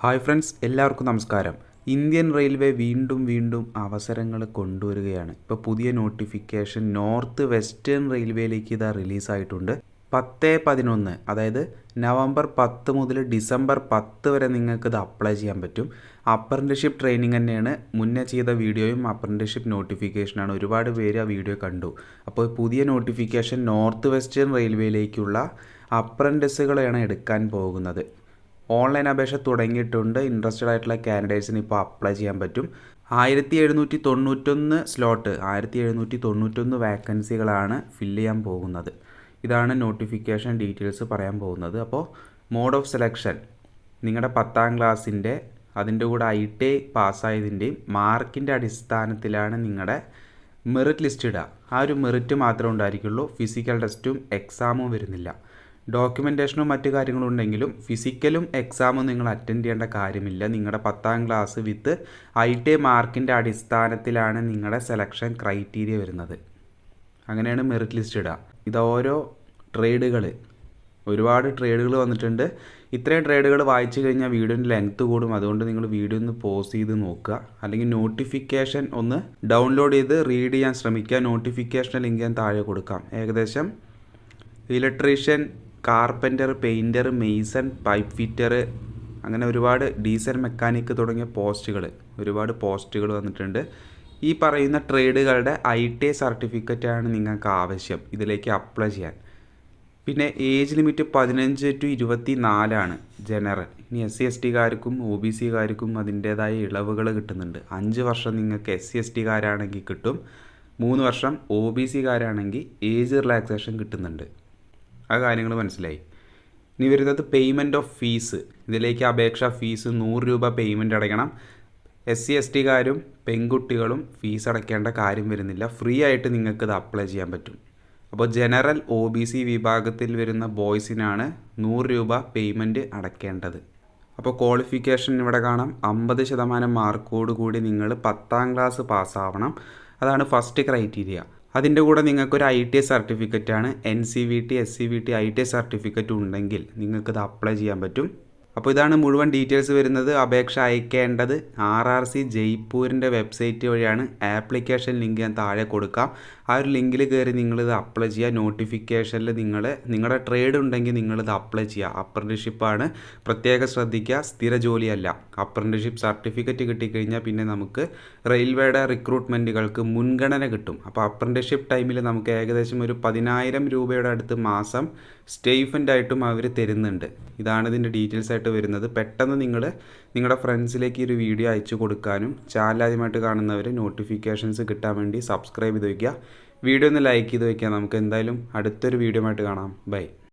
Hi friends എല്ലാവർക്കും നമസ്കാരം. Indian railway വീണ്ടും വീണ്ടും അവസരങ്ങൾ കൊണ്ടുവരികയാണ്. ഇപ്പോൾ പുതിയ നോട്ടിഫിക്കേഷൻ നോർത്ത് വെസ്റ്റേൺ റെയിൽവേയിലേക്ക് ഇതാ റിലീസായിട്ടുണ്ട്. പത്ത് പതിനൊന്ന് അതായത് നവംബർ പത്ത് മുതൽ ഡിസംബർ പത്ത് വരെ നിങ്ങൾക്ക് ഇത് അപ്ലൈ ചെയ്യാൻ പറ്റും. അപ്രന്റിഷിപ്പ് ട്രെയിനിങ് തന്നെയാണ്. മുന്നേ ചെയ്ത വീഡിയോയും അപ്രന്റിഷിപ്പ് നോട്ടിഫിക്കേഷനാണ്. ഒരുപാട് പേര് ആ വീഡിയോ കണ്ടു. അപ്പോൾ പുതിയ നോട്ടിഫിക്കേഷൻ നോർത്ത് വെസ്റ്റേൺ റെയിൽവേയിലേക്കുള്ള അപ്രന്റിസുകളെയാണ് എടുക്കാൻ പോകുന്നത്. ഓൺലൈൻ അപേക്ഷ തുടങ്ങിയിട്ടുണ്ട്. ഇൻട്രസ്റ്റഡ് ആയിട്ടുള്ള കാൻഡിഡേറ്റ്സിന് ഇപ്പോൾ അപ്ലൈ ചെയ്യാൻ പറ്റും. ആയിരത്തി എഴുന്നൂറ്റി തൊണ്ണൂറ്റൊന്ന് സ്ലോട്ട് ആയിരത്തി എഴുന്നൂറ്റി തൊണ്ണൂറ്റൊന്ന് വാക്കൻസികളാണ് ഫില്ല് ചെയ്യാൻ പോകുന്നത്. ഇതാണ് നോട്ടിഫിക്കേഷൻ ഡീറ്റെയിൽസ് പറയാൻ പോകുന്നത്. അപ്പോൾ മോഡ് ഓഫ് സെലക്ഷൻ നിങ്ങളുടെ പത്താം ക്ലാസ്സിന്റെ അതിന്റെ കൂടെ ഐ ടി ഐ പാസ്സായതിന്റെയും മാർക്കിന്റെ അടിസ്ഥാനത്തിലാണ് നിങ്ങളുടെ മെറിറ്റ് ലിസ്റ്റ് ഇടുക ആ ഒരു മെറിറ്റ് മാത്രമേ ഉണ്ടായിരിക്കുള്ളൂ. ഫിസിക്കൽ ടെസ്റ്റും എക്സാമും വരുന്നില്ല. ഡോക്യുമെന്റേഷനും മറ്റു കാര്യങ്ങളും ഉണ്ടെങ്കിലും ഫിസിക്കലും എക്സാമും നിങ്ങൾ അറ്റൻഡ് ചെയ്യേണ്ട കാര്യമില്ല. നിങ്ങളുടെ പത്താം ക്ലാസ് വിത്ത് ഐ ടി മാർക്കിന്റെ അടിസ്ഥാനത്തിലാണ് നിങ്ങളുടെ സെലക്ഷൻ ക്രൈറ്റീരിയ വരുന്നത്. അങ്ങനെയാണ് മെറിറ്റ് ലിസ്റ്റ് ഇടുക. ഇത് ഓരോ ട്രേഡുകൾ. ഒരുപാട് ട്രേഡുകൾ വന്നിട്ടുണ്ട്. ഇത്രയും ട്രേഡുകൾ വായിച്ചു കഴിഞ്ഞാൽ വീഡിയോന്റെ ലെങ്ത്ത് കൂടും. അതുകൊണ്ട് നിങ്ങൾ വീഡിയോ ഒന്ന് പോസ് ചെയ്ത് നോക്കുക. അല്ലെങ്കിൽ നോട്ടിഫിക്കേഷൻ ഒന്ന് ഡൗൺലോഡ് ചെയ്ത് റീഡ് ചെയ്യാൻ ശ്രമിക്കുക. നോട്ടിഫിക്കേഷൻ ലിങ്ക് ഞാൻ താഴെ കൊടുക്കാം. ഏകദേശം electrician carpenter painter mason pipe fitter അങ്ങനെ ഒരുപാട് ഡീസൽ മെക്കാനിക്ക് തുടങ്ങിയ പോസ്റ്റുകൾ ഒരുപാട് പോസ്റ്റുകൾ വന്നിട്ടുണ്ട്. ഈ പറയുന്ന ട്രേഡുകളുടെ ഐ ടി സർട്ടിഫിക്കറ്റാണ് നിങ്ങൾക്ക് ആവശ്യം ഇതിലേക്ക് അപ്ലൈ ചെയ്യാൻ. പിന്നെ ഏജ് ലിമിറ്റ് പതിനഞ്ച് ടു ഇരുപത്തി നാലാണ് ജനറൽ ഇനി എസ് സി എസ് ടിക്കാർക്കും ഒ ബി സിക്കാർക്കും അതിന്റേതായ ഇളവുകൾ കിട്ടുന്നുണ്ട്. അഞ്ച് വർഷം നിങ്ങൾക്ക് എസ് സി എസ് ടിക്കാരാണെങ്കിൽ കിട്ടും മൂന്ന് വർഷം ഒ ബി സിക്കാരാണെങ്കിൽ ഏജ് റിലാക്സേഷൻ കിട്ടുന്നുണ്ട്. ആ കാര്യങ്ങൾ മനസ്സിലായി. ഇനി വരുന്നത് പേയ്മെന്റ് ഓഫ് ഫീസ് ഇതിലേക്ക് അപേക്ഷ ഫീസ് നൂറ് രൂപ പേയ്മെന്റ് അടയ്ക്കണം. എസ് സി എസ് ടിക്കാരും പെൺകുട്ടികളും ഫീസ് അടയ്ക്കേണ്ട കാര്യം വരുന്നില്ല. ഫ്രീ ആയിട്ട് നിങ്ങൾക്ക് ഇത് അപ്ലൈ ചെയ്യാൻ പറ്റും. അപ്പോൾ ജനറൽ ഒ ബി സി വിഭാഗത്തിൽ വരുന്ന ബോയ്സിനാണ് നൂറ് രൂപ പേയ്മെന്റ് അടയ്ക്കേണ്ടത്. അപ്പോൾ ക്വാളിഫിക്കേഷൻ ഇവിടെ കാണാം. അമ്പത് ശതമാനം മാർക്കോട് കൂടി നിങ്ങൾ പത്താം ക്ലാസ് പാസ്സാവണം അതാണ് ഫസ്റ്റ് ക്രൈറ്റീരിയ അതിന്റെ കൂടെ നിങ്ങൾക്കൊരു I T S സർട്ടിഫിക്കറ്റാണ്. N C V T S C V T I T S certificate ഉണ്ടെങ്കിൽ നിങ്ങൾക്കത് അപ്ലൈ ചെയ്യാൻ പറ്റും. അപ്പോൾ ഇതാണ് മുഴുവൻ ഡീറ്റെയിൽസ് വരുന്നത്. അപേക്ഷ അയക്കേണ്ടത് ആർ ആർ സി ജയ്പൂരിന്റെ വെബ്സൈറ്റ് വഴിയാണ്. ആപ്ലിക്കേഷൻ ലിങ്ക് ഞാൻ താഴെ കൊടുക്കാം. ആ ഒരു ലിങ്കിൽ കയറി നിങ്ങളിത് അപ്ലൈ ചെയ്യുക. നോട്ടിഫിക്കേഷനിൽ നിങ്ങൾ നിങ്ങളുടെ ട്രേഡ് ഉണ്ടെങ്കിൽ നിങ്ങളിത് അപ്ലൈ ചെയ്യുക. അപ്രന്റിഷിപ്പാണ് പ്രത്യേകം ശ്രദ്ധിക്കുക. സ്ഥിര ജോലിയല്ല. അപ്രന്റിഷിപ്പ് സർട്ടിഫിക്കറ്റ് കിട്ടിക്കഴിഞ്ഞാൽ പിന്നെ നമുക്ക് റെയിൽവേയുടെ റിക്രൂട്ട്മെന്റുകൾക്ക് മുൻഗണന കിട്ടും. അപ്പോൾ അപ്രന്റിഷിപ്പ് ടൈമിൽ നമുക്ക് ഏകദേശം ഒരു പതിനായിരം രൂപയുടെ അടുത്ത് മാസം സ്റ്റേഫന്റായിട്ടും അവർ തരുന്നുണ്ട്. ഇതാണ് ഇതിന്റെ ഡീറ്റെയിൽസ് ആയിട്ട് വരുന്നത്. പെട്ടെന്ന് നിങ്ങൾ നിങ്ങളുടെ ഫ്രണ്ട്സിലേക്ക് ഒരു വീഡിയോ അയച്ചു കൊടുക്കാനും ചാനൽ ആദ്യമായിട്ട് കാണുന്നവർ നോട്ടിഫിക്കേഷൻസ് കിട്ടാൻ വേണ്ടി സബ്സ്ക്രൈബ് ചെയ്ത് വയ്ക്കുക വീഡിയോ ഒന്ന് ലൈക്ക് ചെയ്ത് വയ്ക്കുക നമുക്ക് എന്തായാലും അടുത്തൊരു വീഡിയോ ആയിട്ട് കാണാം. ബൈ